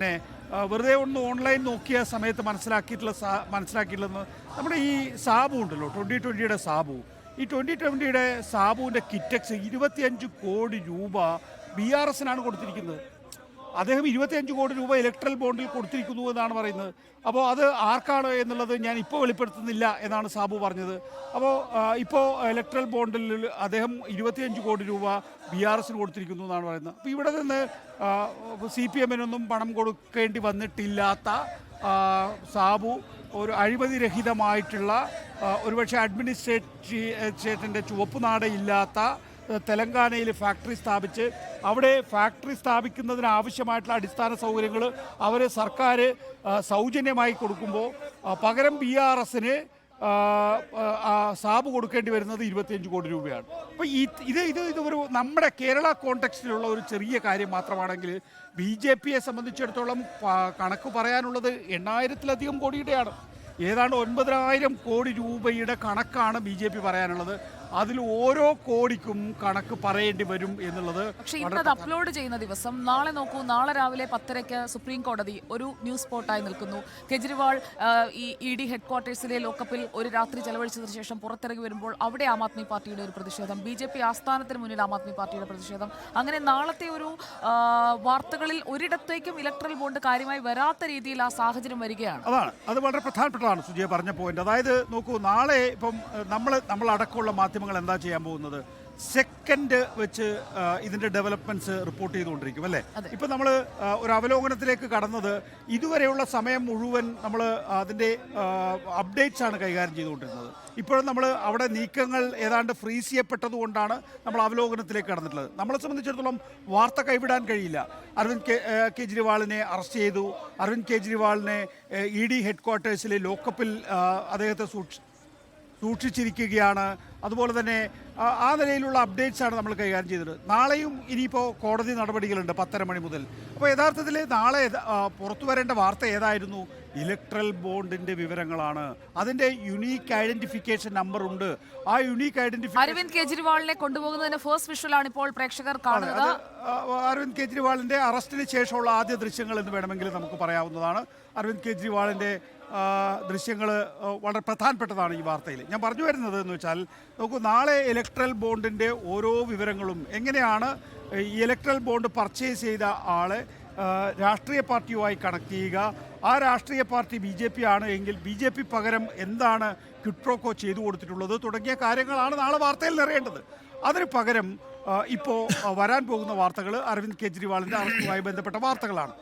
പിന്നെ വെറുതെ ഒന്ന് ഓൺലൈൻ നോക്കിയ സമയത്ത് മനസ്സിലാക്കിയിട്ടുള്ള മനസ്സിലാക്കിയിട്ടുള്ളത് നമ്മുടെ ഈ സാബു ഉണ്ടല്ലോ ട്വന്റി ട്വന്റിയുടെ സാബു. ഈ ട്വന്റി ട്വന്റിയുടെ സാബുവിന്റെ കിറ്റക്സ് ഇരുപത്തിയഞ്ച് കോടി രൂപ ബി ആർ എസിനാണ് കൊടുത്തിരിക്കുന്നത്. അദ്ദേഹം ഇരുപത്തിയഞ്ച് കോടി രൂപ ഇലക്ട്രൽ ബോണ്ടിൽ കൊടുത്തിരിക്കുന്നു എന്നാണ് പറയുന്നത്. അപ്പോൾ അത് ആർക്കാണ് എന്നുള്ളത് ഞാൻ ഇപ്പോൾ വെളിപ്പെടുത്തുന്നില്ല എന്നാണ് സാബു പറഞ്ഞത്. അപ്പോൾ ഇപ്പോൾ ഇലക്ട്രൽ ബോണ്ടിൽ അദ്ദേഹം ഇരുപത്തിയഞ്ച് കോടി രൂപ ബി ആർ എസിന് കൊടുത്തിരിക്കുന്നു എന്നാണ് പറയുന്നത്. അപ്പോൾ ഇവിടെ നിന്ന് സി പി എമ്മിനൊന്നും പണം കൊടുക്കേണ്ടി വന്നിട്ടില്ലാത്ത സാബു ഒരു അഴിമതിരഹിതമായിട്ടുള്ള രഹിതമായിട്ടുള്ള ഒരുപക്ഷെ ചേട്ടന്റെ ചുവപ്പ് നാടയില്ലാത്ത തെലങ്കാനയിൽ ഫാക്ടറി സ്ഥാപിച്ച് അവിടെ ഫാക്ടറി സ്ഥാപിക്കുന്നതിന് ആവശ്യമായിട്ടുള്ള അടിസ്ഥാന സൗകര്യങ്ങൾ അവർ സർക്കാർ സൗജന്യമായി കൊടുക്കുമ്പോൾ പകരം ബി ആർ എസിന് സാബ് കൊടുക്കേണ്ടി വരുന്നത് ഇരുപത്തിയഞ്ച് കോടി രൂപയാണ്. അപ്പോൾ ഈ ഇത് ഇത് ഇത് ഒരു നമ്മുടെ കേരള കോണ്ടെക്സ്റ്റിലുള്ള ഒരു ചെറിയ കാര്യം മാത്രമാണെങ്കിൽ ബി ജെ പിയെ സംബന്ധിച്ചിടത്തോളം കണക്ക് പറയാനുള്ളത് എണ്ണായിരത്തിലധികം കോടിയുടെയാണ്. ഏതാണ്ട് ഒൻപതിനായിരം കോടി രൂപയുടെ കണക്കാണ് ബി ജെ പി പറയാനുള്ളത്. അതിൽ ഓരോ കോടിക്കും കണക്ക് പറയേണ്ടി വരും എന്നുള്ളത് പക്ഷേ ഇന്ന് അത് അപ്ലോഡ് ചെയ്യുന്ന ദിവസം നാളെ നോക്കൂ നാളെ രാവിലെ പത്തരയ്ക്ക് സുപ്രീം കോടതി ഒരു ന്യൂസ് പോർട്ടായി നിൽക്കുന്നു. കെജ്രിവാൾ ഈ ഇ ഡി ഹെഡ്ക്വാർട്ടേഴ്സിലെ ലോക്കപ്പിൽ ഒരു രാത്രി ചെലവഴിച്ചതിന് ശേഷം പുറത്തിറങ്ങി വരുമ്പോൾ അവിടെ ആം ആദ്മി പാർട്ടിയുടെ ഒരു പ്രതിഷേധം ബി ജെ പി ആസ്ഥാനത്തിന് മുന്നിൽ ആം ആദ്മി പാർട്ടിയുടെ പ്രതിഷേധം. അങ്ങനെ നാളത്തെ ഒരു വാർത്തകളിൽ ഒരിടത്തേക്കും ഇലക്ട്രൽ ബോണ്ട് കാര്യമായി വരാത്ത രീതിയിൽ ആ സാഹചര്യം വരികയാണ്. അതാണ്. അത് വളരെ പ്രധാനപ്പെട്ടതാണ് സുജിയെ പറഞ്ഞ പോയിന്റ് അതായത് നോക്കൂ നാളെ ഇപ്പം നമ്മൾ നമ്മളടക്കമുള്ള മാധ്യമങ്ങൾ എന്താ ചെയ്യാൻ പോകുന്നത്? സെക്കൻഡ് വെച്ച് ഇതിന്റെ ഡെവലപ്മെന്റ്സ് റിപ്പോർട്ട് ചെയ്തുകൊണ്ടിരിക്കും അല്ലേ? ഇപ്പൊ നമ്മൾ ഒരു അവലോകനത്തിലേക്ക് കടന്നത് ഇതുവരെയുള്ള സമയം മുഴുവൻ നമ്മൾ അതിന്റെ അപ്ഡേറ്റ്സ് ആണ് കൈകാര്യം ചെയ്തുകൊണ്ടിരുന്നത്. ഇപ്പോഴും നമ്മൾ അവിടെ നീക്കങ്ങൾ ഏതാണ്ട് ഫ്രീസ് ചെയ്യപ്പെട്ടതുകൊണ്ടാണ് നമ്മൾ അവലോകനത്തിലേക്ക് കടന്നിട്ടുള്ളത്. നമ്മളെ സംബന്ധിച്ചിടത്തോളം വാർത്ത കൈവിടാൻ കഴിയില്ല. അരവിന്ദ് കെജ്രിവാളിനെ അറസ്റ്റ് ചെയ്തു. അരവിന്ദ് കെജ്രിവാളിനെ ഇ ഡി ഹെഡ് ക്വാർട്ടേഴ്സിലെ ലോക്കപ്പിൽ അദ്ദേഹത്തെ സൂക്ഷി സൂക്ഷിച്ചിരിക്കുകയാണ്. അതുപോലെ തന്നെ ആ- നിലയിലുള്ള അപ്ഡേറ്റ്സ് ആണ് നമ്മൾ കൈകാര്യം ചെയ്തത്. നാളെയും ഇനിയിപ്പോൾ കോടതി നടപടികളുണ്ട് പത്തര മണി മുതൽ. അപ്പോൾ യഥാർത്ഥത്തിൽ നാളെ പുറത്തു വരേണ്ട വാർത്ത ഏതായിരുന്നു? ഇലക്ട്രൽ ബോണ്ടിന്റെ വിവരങ്ങളാണ്. അതിന്റെ യുണീക്ക് ഐഡന്റിഫിക്കേഷൻ നമ്പർ ഉണ്ട്. ആ യുണീക്ക് ഐഡന്റിഫിക്കേഷൻ അരവിന്ദ് കെജ്രിവാളിനെ കൊണ്ടുപോകുന്നതിന്റെ ഫസ്റ്റ് വിഷ്വൽ ആണ് ഇപ്പോൾ പ്രേക്ഷകർ കാണുന്നത്. അരവിന്ദ് കെജ്രിവാളിന്റെ അറസ്റ്റിന് ശേഷമുള്ള ആദ്യ ദൃശ്യങ്ങൾ എന്ന് വേണമെങ്കിൽ നമുക്ക് പറയാവുന്നതാണ്. അരവിന്ദ് കെജ്രിവാളിന്റെ ദൃശ്യങ്ങൾ വളരെ പ്രധാനപ്പെട്ടതാണ് ഈ വാർത്തയിൽ ഞാൻ പറഞ്ഞു വരുന്നത് എന്ന് വെച്ചാൽ നോക്കൂ നാളെ ഇലക്ട്രൽ ബോണ്ടിന്റെ ഓരോ വിവരങ്ങളും എങ്ങനെയാണ് ഈ ഇലക്ട്രൽ ബോണ്ട് പർച്ചേസ് ചെയ്ത ആളെ രാഷ്ട്രീയ പാർട്ടിയുമായി കണക്ട് ചെയ്യുക ആ രാഷ്ട്രീയ പാർട്ടി ബി ജെ പി ആണ് എങ്കിൽ ബി ജെ പി പകരം എന്താണ് ക്യുട്രോക്കോ ചെയ്തു കൊടുത്തിട്ടുള്ളത് തുടങ്ങിയ കാര്യങ്ങളാണ് നാളെ വാർത്തയിൽ നിറയേണ്ടത്. അതിന് പകരം ഇപ്പോൾ വരാൻ പോകുന്ന വാർത്തകൾ അരവിന്ദ് കെജ്രിവാളിന്റെ അറസ്റ്റുമായി ബന്ധപ്പെട്ട വാർത്തകളാണ്.